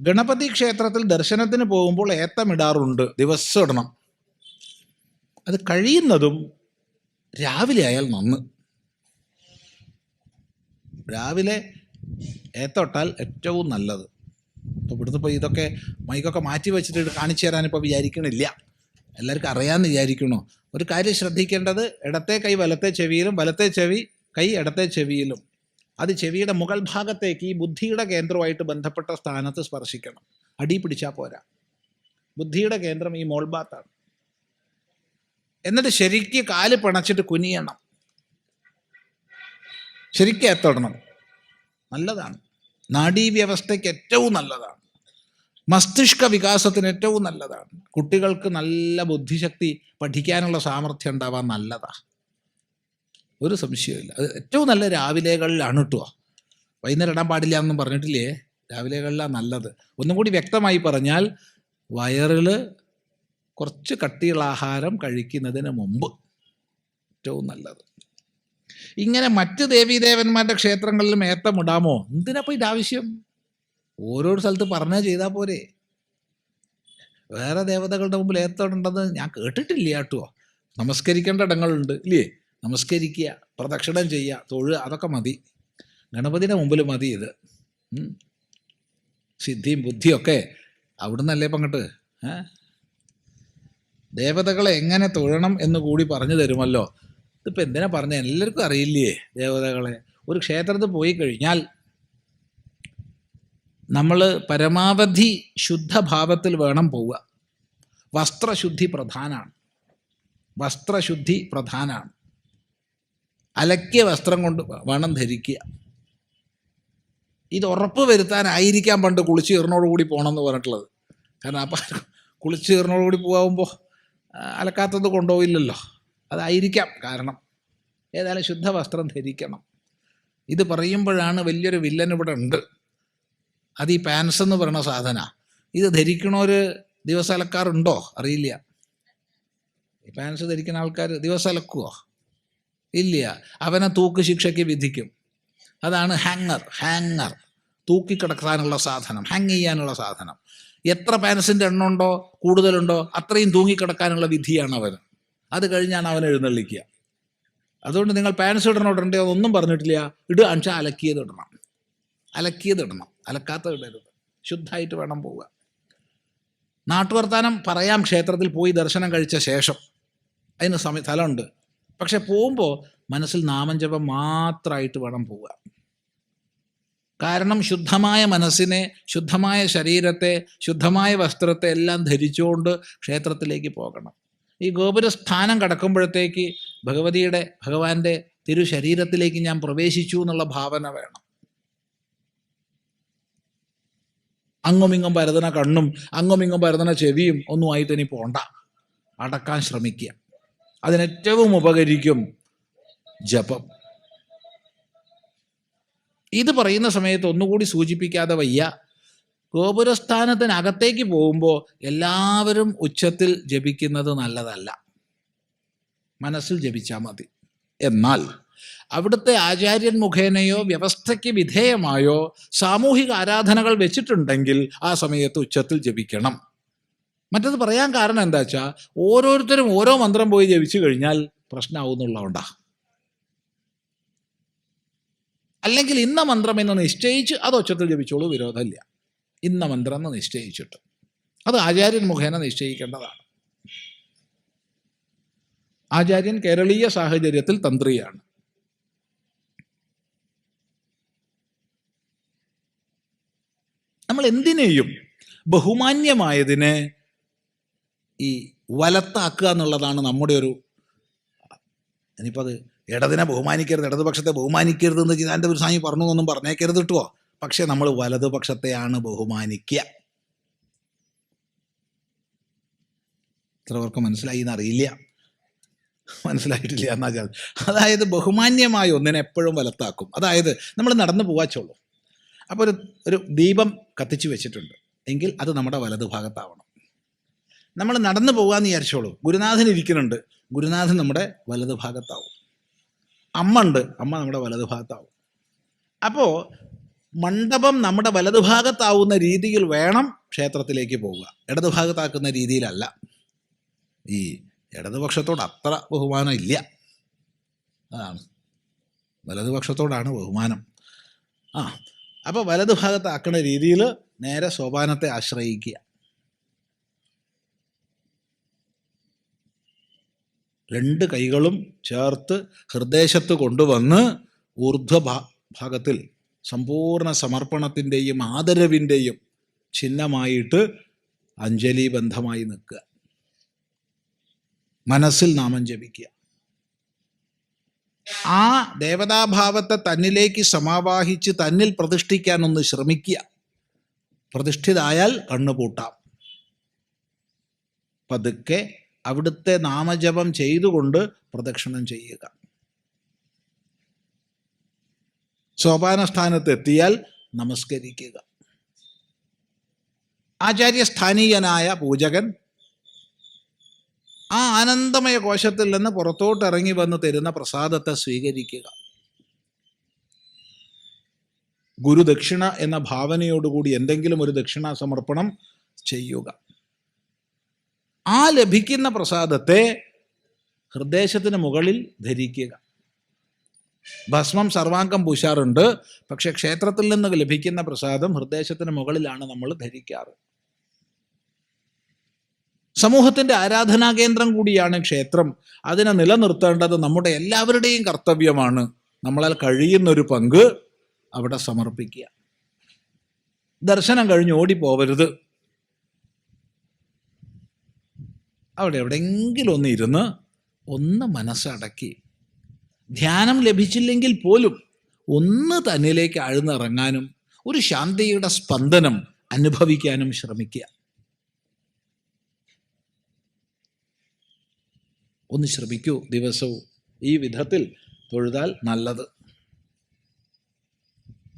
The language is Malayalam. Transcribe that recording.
ഗണപതി ക്ഷേത്രത്തിൽ ദർശനത്തിന് പോകുമ്പോൾ ഏത്തമിടാറുണ്ട്. ദിവസം ഇടണം. അത് കഴിയുന്നതും രാവിലെ ആയാൽ നന്ന്. രാവിലെ ഏത്തോട്ടാൽ ഏറ്റവും നല്ലത്. ഇപ്പോൾ ഇവിടുന്ന് ഇപ്പോൾ ഇതൊക്കെ മൈക്കൊക്കെ മാറ്റി വെച്ചിട്ട് കാണിച്ചു തരാനിപ്പോൾ വിചാരിക്കണില്ല. എല്ലാവർക്കും അറിയാമെന്ന് വിചാരിക്കണോ. ഒരു കാര്യം ശ്രദ്ധിക്കേണ്ടത് ഇടത്തെ കൈ വലത്തെ ചെവിയിലും വലത്തെ ചെവി കൈ ഇടത്തെ ചെവിയിലും. അത് ചെവിയുടെ മുകൾ ഭാഗത്തേക്ക് ഈ ബുദ്ധിയുടെ കേന്ദ്രമായിട്ട് ബന്ധപ്പെട്ട സ്ഥാനത്ത് സ്പർശിക്കണം. അടി പിടിച്ചാൽ പോരാ. ബുദ്ധിയുടെ കേന്ദ്രം ഈ മോൾഭാത്താണ് എന്നിട്ട് ശരിക്ക് കാൽ പിണച്ചിട്ട് കുനിയണം. ശരിക്കും എത്തണം. നല്ലതാണ്. നാഡീവ്യവസ്ഥയ്ക്ക് ഏറ്റവും നല്ലതാണ്. മസ്തിഷ്ക വികാസത്തിന് ഏറ്റവും നല്ലതാണ്. കുട്ടികൾക്ക് നല്ല ബുദ്ധിശക്തി പഠിക്കാനുള്ള സാമർഥ്യം ഉണ്ടാവാൻ നല്ലതാണ് ഒരു സംശയമില്ല അത് ഏറ്റവും നല്ല രാവിലെകളിലാണ് കേട്ടോ വൈകുന്നേരം ഇടാൻ പാടില്ല എന്നും പറഞ്ഞിട്ടില്ലേ? രാവിലെകളിലാണ് നല്ലത്. ഒന്നും കൂടി വ്യക്തമായി പറഞ്ഞാൽ വയറിൽ കുറച്ച് കട്ടിയുള്ള ആഹാരം കഴിക്കുന്നതിന് മുമ്പ് ഏറ്റവും നല്ലത്. ഇങ്ങനെ മറ്റ് ദേവീദേവന്മാരുടെ ക്ഷേത്രങ്ങളിലും ഏത്തമിടാമോ എന്തിനപ്പോൾ ഇത് ആവശ്യം ഓരോ സ്ഥലത്ത് പറഞ്ഞാൽ ചെയ്താൽ പോരെ. വേറെ ദേവതകളുടെ മുമ്പിൽ ഏത്തോടുണ്ടെന്ന് ഞാൻ കേട്ടിട്ടില്ല കേട്ടോ. നമസ്കരിക്കേണ്ട ഇടങ്ങളുണ്ട് ഇല്ലേ? നമസ്കരിക്കുക പ്രദക്ഷിണം ചെയ്യുക തൊഴുക അതൊക്കെ മതി. ഗണപതിയുടെ മുമ്പിൽ മതി ഇത്. സിദ്ധിയും ബുദ്ധിയൊക്കെ അവിടുന്നല്ലേ പങ്കട്ട്? ദേവതകളെ എങ്ങനെ തൊഴണം എന്ന് കൂടി പറഞ്ഞു തരുമല്ലോ. ഇതിപ്പോൾ എന്തിനാ പറഞ്ഞ? എല്ലാവർക്കും അറിയില്ലേ ദേവതകളെ? ഒരു ക്ഷേത്രത്തിൽ പോയി കഴിഞ്ഞാൽ നമ്മൾ പരമാവധി ശുദ്ധഭാവത്തിൽ വേണം പോവുക. വസ്ത്രശുദ്ധി പ്രധാനമാണ് വസ്ത്രശുദ്ധി പ്രധാനമാണ് അലക്കിയ വസ്ത്രം കൊണ്ട് വേണം ധരിക്കുക. ഇത് ഉറപ്പ് വരുത്താനായിരിക്കാം പണ്ട് കുളിച്ചീറിനോടുകൂടി പോകണമെന്ന് പറഞ്ഞിട്ടുള്ളത്. കാരണം അപ്പം കുളിച്ചീറിനോടുകൂടി പോകാവുമ്പോൾ അലക്കാത്തത് കൊണ്ടുപോയില്ലല്ലോ അതായിരിക്കാം കാരണം. ഏതായാലും ശുദ്ധ വസ്ത്രം ധരിക്കണം. ഇത് പറയുമ്പോഴാണ് വലിയൊരു വില്ലൻ ഇവിടെ ഉണ്ട്. അത് ഈ പാൻസ് എന്ന് പറയുന്ന സാധന. ഇത് ധരിക്കണോര് ദിവസലക്കാറുണ്ടോ അറിയില്ല. ഈ പാൻസ് ധരിക്കുന്ന ആൾക്കാർ ദിവസലക്കുവോ? ഇല്ല. അവനെ തൂക്ക് ശിക്ഷയ്ക്ക് വിധിക്കും. അതാണ് ഹാങ്ങർ. ഹാങ്ങർ. തൂക്കിക്കിടക്കാനുള്ള സാധനം. ഹാങ് ചെയ്യാനുള്ള സാധനം. എത്ര പാൻസിന്റെ എണ്ണമുണ്ടോ? കൂടുതലുണ്ടോ? അത്രയും തൂങ്ങിക്കിടക്കാനുള്ള വിധിയാണ് അവന് അത് കഴിഞ്ഞാണ് അവൻ എഴുന്നള്ളിക്കുക. അതുകൊണ്ട് നിങ്ങൾ പാൻസ് ഇടണോ ഇടണ്ടോ ഒന്നും പറഞ്ഞിട്ടില്ല. ഇടുക അഞ്ചാൽ അലക്കിയത് ഇടണം. അലക്കിയത് ഇടണം. അലക്കാത്ത ഇടരുത് ശുദ്ധമായിട്ട് വേണം പോവുക. നാട്ടുവർത്താനം പറയാം ക്ഷേത്രത്തിൽ പോയി ദർശനം കഴിച്ച ശേഷം. അതിന് സമയ സ്ഥലമുണ്ട്. പക്ഷെ പോകുമ്പോൾ മനസ്സിൽ നാമജപം മാത്രമായിട്ട് വേണം പോവുക. കാരണം ശുദ്ധമായ മനസ്സിനെ ശുദ്ധമായ ശരീരത്തെ ശുദ്ധമായ വസ്ത്രത്തെ എല്ലാം ധരിച്ചുകൊണ്ട് ക്ഷേത്രത്തിലേക്ക് പോകണം. ഈ ഗോപുരസ്ഥാനം കടക്കുമ്പോഴത്തേക്ക് ഭഗവതിയുടെ ഭഗവാന്റെ തിരുശരീരത്തിലേക്ക് ഞാൻ പ്രവേശിച്ചു എന്നുള്ള ഭാവന വേണം. അങ്ങുമിങ്ങും പരതന കണ്ണും അങ്ങുമിങ്ങും പരതന ചെവിയും ഒന്നും ആയിട്ട് ഇനി പോണ്ട. അടക്കാൻ ശ്രമിക്കുക. അതിനേറ്റവും ഉപകരിക്കും ജപം. ഇത് പറയുന്ന സമയത്ത് ഒന്നുകൂടി സൂചിപ്പിക്കാതെ വയ്യ. ഗോപുരസ്ഥാനത്തിനകത്തേക്ക് പോകുമ്പോൾ എല്ലാവരും ഉച്ചത്തിൽ ജപിക്കുന്നത് നല്ലതല്ല. മനസ്സിൽ ജപിച്ചാൽ മതി. എന്നാൽ അവിടുത്തെ ആചാര്യൻ മുഖേനയോ വ്യവസ്ഥയ്ക്ക് വിധേയമായോ സാമൂഹിക ആരാധനകൾ വെച്ചിട്ടുണ്ടെങ്കിൽ ആ സമയത്ത് ഉച്ചത്തിൽ ജപിക്കണം. മറ്റത് പറയാൻ കാരണം എന്താ വെച്ചാൽ ഓരോരുത്തരും ഓരോ മന്ത്രം പോയി ജപിച്ചു കഴിഞ്ഞാൽ പ്രശ്നമാവുന്നുള്ളതുകൊണ്ടാ അല്ലെങ്കിൽ ഇന്ന മന്ത്രം എന്ന് നിശ്ചയിച്ച് അത് ഉച്ചത്തിൽ ജപിച്ചോളൂ വിരോധമില്ല. ഇന്ന മന്ത്രം എന്ന് നിശ്ചയിച്ചിട്ട്. അത് ആചാര്യൻ മുഖേന നിശ്ചയിക്കേണ്ടതാണ്. ആചാര്യൻ കേരളീയ സാഹചര്യത്തിൽ തന്ത്രിയാണ്. നമ്മൾ എന്തിനേയും ബഹുമാന്യമായതിനെ ഈ വലത്താക്കുക എന്നുള്ളതാണ് നമ്മുടെ ഒരു ഇനിയിപ്പോൾ അത് ഇടതിനെ ബഹുമാനിക്കരുത് ഇടതുപക്ഷത്തെ ബഹുമാനിക്കരുത് എന്ന് ഒരു സ്വാമി പറഞ്ഞു എന്നൊന്നും പറഞ്ഞേക്കരുത് കിട്ടുമോ പക്ഷേ നമ്മൾ വലതുപക്ഷത്തെയാണ് ബഹുമാനിക്കുക. പേർക്ക് മനസ്സിലായി എന്നറിയില്ല. മനസ്സിലായിട്ടില്ല എന്നാ ഞാൻ അതായത് ബഹുമാന്യമായ ഒന്നിനെ എപ്പോഴും വലത്താക്കും. അതായത് നമ്മൾ നടന്നു പോവാച്ചുള്ളൂ അപ്പോൾ ഒരു ഒരു ദീപം കത്തിച്ചു വെച്ചിട്ടുണ്ട്. എങ്കിൽ അത് നമ്മുടെ വലതുഭാഗത്താവണം നമ്മൾ നടന്നു പോകാമെന്ന് വിചാരിച്ചോളൂ. ഗുരുനാഥൻ ഇരിക്കുന്നുണ്ട്. ഗുരുനാഥൻ നമ്മുടെ വലതു ഭാഗത്താവും. അമ്മ ഉണ്ട്. അമ്മ നമ്മുടെ വലതുഭാഗത്താവും അപ്പോൾ മണ്ഡപം നമ്മുടെ വലതുഭാഗത്താവുന്ന രീതിയിൽ വേണം ക്ഷേത്രത്തിലേക്ക് പോവുക. ഇടതുഭാഗത്താക്കുന്ന രീതിയിലല്ല. ഈ ഇടതുപക്ഷത്തോട് അത്ര ബഹുമാനം ഇല്ല. അതാണ്. വലതുപക്ഷത്തോടാണ് ബഹുമാനം. ആ അപ്പോൾ വലതുഭാഗത്താക്കുന്ന രീതിയിൽ നേരെ സോപാനത്തെ ആശ്രയിക്കുക. രണ്ട് കൈകളും ചേർത്ത് ഹൃദയശത്ത് കൊണ്ടുവന്ന് ഊർധ്വ ഭാഗത്തിൽ സമ്പൂർണ സമർപ്പണത്തിന്റെയും ആദരവിന്റെയും ചിഹ്നമായിട്ട് അഞ്ജലി ബന്ധമായി നിൽക്കുക. മനസ്സിൽ നാമം ജപിക്കുക. ആ ദേവതാഭാവത്തെ തന്നിലേക്ക് സമാവാഹിച്ച് തന്നിൽ പ്രതിഷ്ഠിക്കാനൊന്ന് ശ്രമിക്കുക. പ്രതിഷ്ഠിതായാൽ കണ്ണുപൂട്ടാം പതുക്കെ അവിടുത്തെ നാമജപം ചെയ്തുകൊണ്ട് പ്രദക്ഷിണം ചെയ്യുക. സോപാനസ്ഥാനത്തെത്തിയാൽ നമസ്കരിക്കുക. ആചാര്യസ്ഥാനീയനായ പൂജകൻ ആ ആനന്ദമയ കോശത്തിൽ നിന്ന് പുറത്തോട്ട് ഇറങ്ങി വന്ന് തരുന്ന പ്രസാദത്തെ സ്വീകരിക്കുക. ഗുരുദക്ഷിണ എന്ന ഭാവനയോടുകൂടി എന്തെങ്കിലും ഒരു ദക്ഷിണ സമർപ്പണം ചെയ്യുക. ആ ലഭിക്കുന്ന പ്രസാദത്തെ ഹൃദയത്തിന് മുകളിൽ ധരിക്കുക. ഭസ്മം സർവാംഗം പൂശാറുണ്ട്. പക്ഷെ ക്ഷേത്രത്തിൽ നിന്ന് ലഭിക്കുന്ന പ്രസാദം ഹൃദയത്തിന് മുകളിലാണ് നമ്മൾ ധരിക്കാറ്. സമൂഹത്തിന്റെ ആരാധനാ കേന്ദ്രം കൂടിയാണ് ക്ഷേത്രം. അതിനെ നിലനിർത്തേണ്ടത് നമ്മുടെ എല്ലാവരുടെയും കർത്തവ്യമാണ്. നമ്മളാൽ കഴിയുന്ന ഒരു പങ്ക് അവിടെ സമർപ്പിക്കുക. ദർശനം കഴിഞ്ഞ് ഓടിപ്പോവരുത്. അവിടെ എവിടെയെങ്കിലും ഒന്ന് ഇരുന്ന് ഒന്ന് മനസ്സടക്കി. ധ്യാനം ലഭിച്ചില്ലെങ്കിൽ പോലും ഒന്ന് തന്നിലേക്ക് ആഴ്ന്നിറങ്ങാനും ഒരു ശാന്തിയുടെ സ്പന്ദനം അനുഭവിക്കാനും ശ്രമിക്കുക. ഒന്ന് ശ്രമിക്കൂ ദിവസവും. ഈ വിധത്തിൽ തൊഴുതാൽ നല്ലത്.